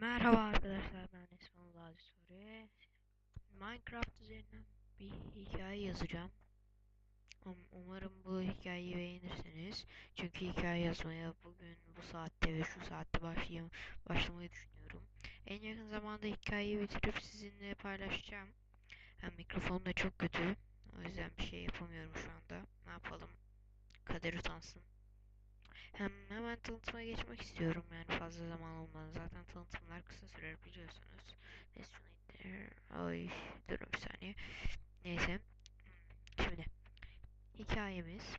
Merhaba arkadaşlar ben Esmaül Soru. Minecraft üzerinden bir hikaye yazacağım. Um- Umarım bu hikayeyi beğenirsiniz. Çünkü hikaye yazmaya bugün bu saatte ve şu saatte başlayayım, başlamayı düşünüyorum. En yakın zamanda hikayeyi bitirip sizinle paylaşacağım. Hem mikrofon da çok kötü. O yüzden bir şey yapamıyorum şu anda. Ne yapalım? Kader utansın. Hem hemen tanıtıma geçmek istiyorum yani fazla zaman olmaz. Zaten tanıtımlar kısa sürer biliyorsunuz. Neyse. Ay durun bir saniye. Neyse. Şimdi hikayemiz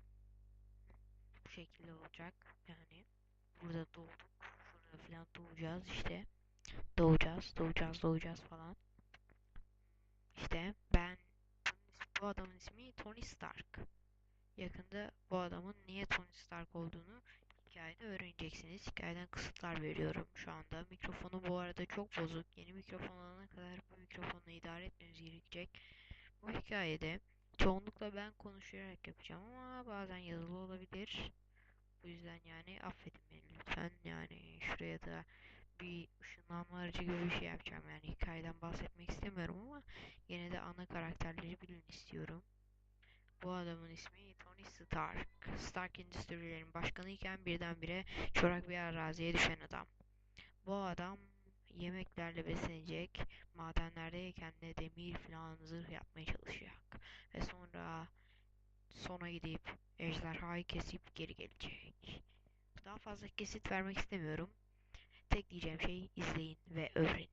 bu şekilde olacak. Yani burada doğduk. Şurada falan doğacağız işte. Doğacağız, doğacağız, doğacağız falan. İşte ben bu adamın ismi Tony Stark. Yakında bu adamın niye Tony Stark olduğunu hikayede öğreneceksiniz. Hikayeden kısıtlar veriyorum şu anda. Mikrofonu bu arada çok bozuk. Yeni mikrofon alana kadar bu mikrofonla idare etmemiz gerekecek. Bu hikayede çoğunlukla ben konuşarak yapacağım ama bazen yazılı olabilir. Bu yüzden yani affedin beni lütfen. Yani şuraya da bir ışınlanma aracı gibi bir şey yapacağım. Yani hikayeden bahsetmek istemiyorum ama yine de ana karakterleri bilin istiyorum. Bu adamın ismi Tony Stark. Stark Endüstrilerin başkanıyken birdenbire çorak bir araziye düşen adam. Bu adam yemeklerle beslenecek, madenlerdeyken de demir falan zırh yapmaya çalışacak. Ve sonra sona gidip ejderhayı kesip geri gelecek. Daha fazla kesit vermek istemiyorum. Tek diyeceğim şey izleyin ve öğrenin.